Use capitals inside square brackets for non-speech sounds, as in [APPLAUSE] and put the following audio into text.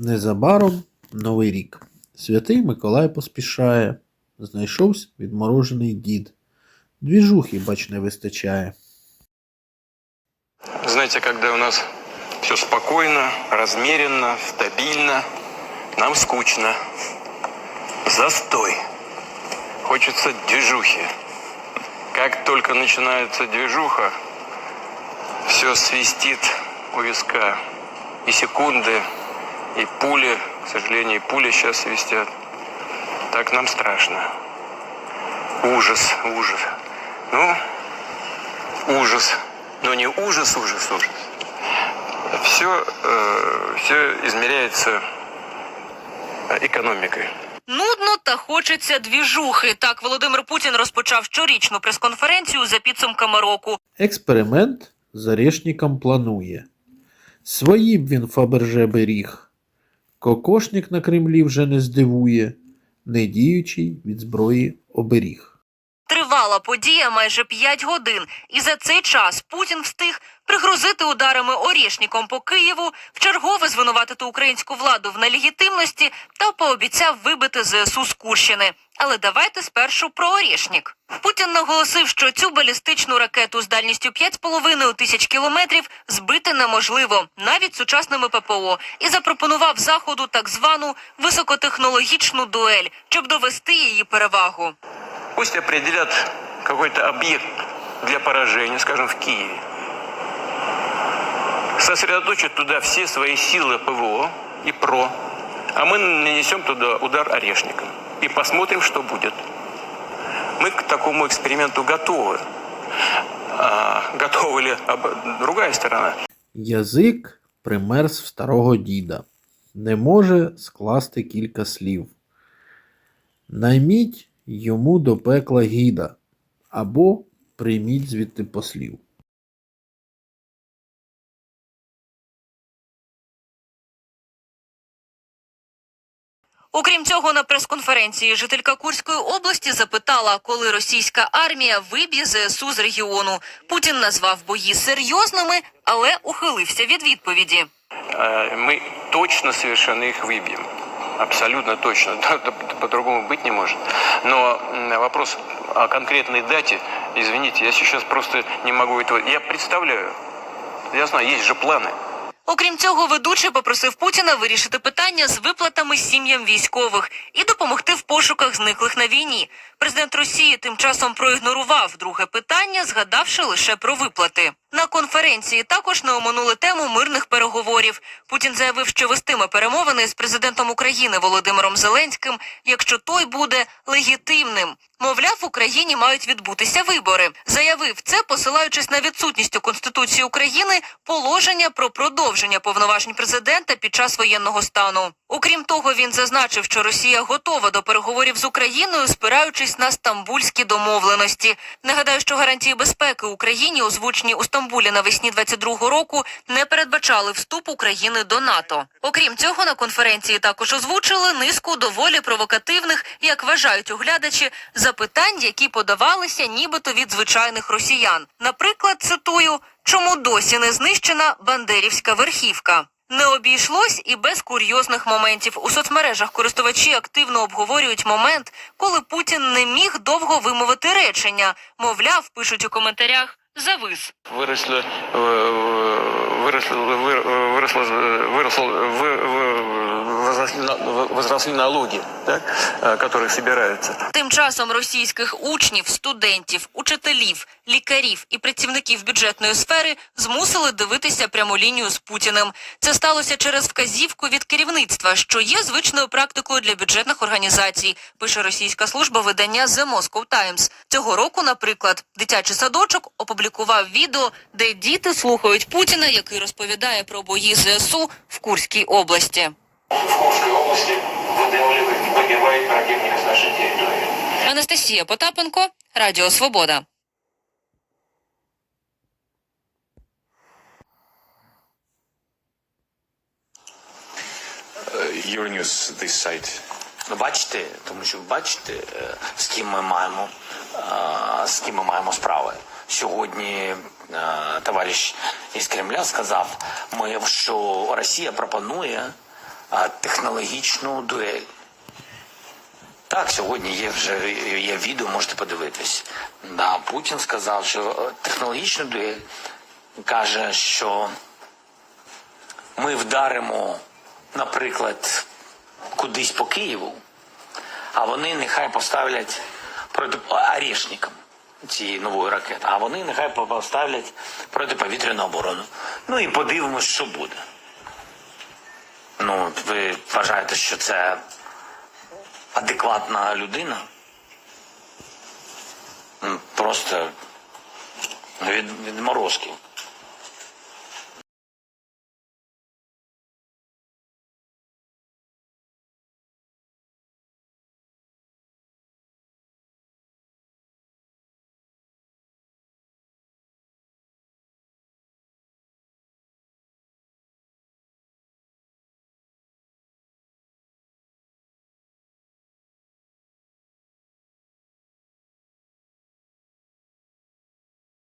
Незабаром Новий рік. Святий Миколай поспішає. Знайшовся відморожений дід. Двіжухи, бач, не вистачає. Знаете, когда у нас все спокойно, размеренно, стабильно, нам скучно. Застой. Хочется движухи. Как только начинается движуха, все свистит у виска. И секунды, и пули, к сожалению, и пули сейчас свистят. Так нам страшно. Ужас, ужас. Ну, ужас. Но не ужас, ужас, ужас. Все, все измеряется э, экономикой. Нудно та хочеться двіжухи. Так Володимир Путін розпочав щорічну прес-конференцію за підсумками року. Експеримент з орешником планує. Свої б він Фаберже беріг. Кокошник на Кремлі вже не здивує, не діючий від зброї оберіг. Тривала подія майже 5 годин, і за цей час Путін встиг пригрозити ударами орішніком по Києву, вчергове звинуватити українську владу в нелегітимності та пообіцяв вибити ЗСУ з Курщини. Але давайте спершу про орішнік. Путін наголосив, що цю балістичну ракету з дальністю 5,5 тисяч кілометрів збити неможливо навіть сучасними ППО, і запропонував заходу так звану високотехнологічну дуель, щоб довести її перевагу. Пусть определят какой-то объект для поражения, скажем, в Киеве Сосредоточат туда все свои силы ПВО и ПРО, а мы нанесем туда удар орешником. И посмотрим, что будет. Мы к такому эксперименту готовы. А, готова ли об- другая сторона? Язик примерз в старого діда. Не може скласти кілька слів. Найміть йому до пекла гіда або прийміть звідти послів. Окрім цього, на прес-конференції жителька Курської області запитала, коли російська армія виб'є ЗСУ з регіону. Путін назвав бої серйозними, але ухилився від відповіді. Э, мы точно совершенно их выбьем. Абсолютно точно. [LAUGHS] Да, да, По-другому быть не может. Но м, вопрос о конкретной дате, извините, я сейчас просто не могу этого... Я представляю. Я знаю, есть же планы. Окрім цього, ведучий попросив Путіна вирішити питання з виплатами сім'ям військових і допомогти в пошуках зниклих на війні. Президент Росії тим часом проігнорував друге питання, згадавши лише про виплати. На конференції також не оминули тему мирних переговорів. Путін заявив, що вестиме перемовини з президентом України Володимиром Зеленським, якщо той буде легітимним. Мовляв, в Україні мають відбутися вибори. Заявив це, посилаючись на відсутність у Конституції України положення про продовження повноважень президента під час воєнного стану. Окрім того, він зазначив, що Росія готова до переговорів з Україною, спираючись на стамбульські домовленості. Нагадаю, що гарантії безпеки Україні, озвучені у Стамбулі навесні 22-го року, не передбачали вступ України до НАТО. Окрім цього, на конференції також озвучили низку доволі провокативних, як вважають оглядачі, запитань, які подавалися нібито від звичайних росіян. Наприклад, цитую, чому досі не знищена Бандерівська верхівка. Не обійшлось і без курйозних моментів. У соцмережах користувачі активно обговорюють момент, коли Путін не міг довго вимовити речення. Мовляв, пишуть у коментарях. Завис. Выросло, э, выросло, вы- возросли возросли налоги, так, э, которые собираются. Тим часом російських учнів, студентів, учителів, лікарів і працівників бюджетної сфери змусили дивитися пряму лінію з Путіним. Це сталося через вказівку від керівництва, що є звичною практикою для бюджетних організацій. Пише російська служба видання The Moscow Times. Цього року, наприклад, дитячий садочок опублікував відео, де діти слухають Путіна, який розповідає про бої ЗСУ в Курській області. В Курской области ВДН погибает противник с нашей территории. Анастасія Потапенко, Радіо Свобода. Euronews, this site. Ну, бачите, тому що бачите, е, з ким ми маємо, е, з ким ми маємо справи. Сьогодні е, товариш із Кремля сказав, ми, що Росія пропонує а, технологічну дуель. Так, сьогодні є вже є відео, можете подивитись. Да, Путін сказав, що е, технологічна дуель каже, що ми вдаримо, наприклад, кудись по Києву, а вони нехай поставлять проти орешникам цієї нової ракети, а вони нехай поставлять протиповітряну оборону. Ну і подивимось, що буде. Ну, ви вважаєте, що це адекватна людина? Просто від, від морозків.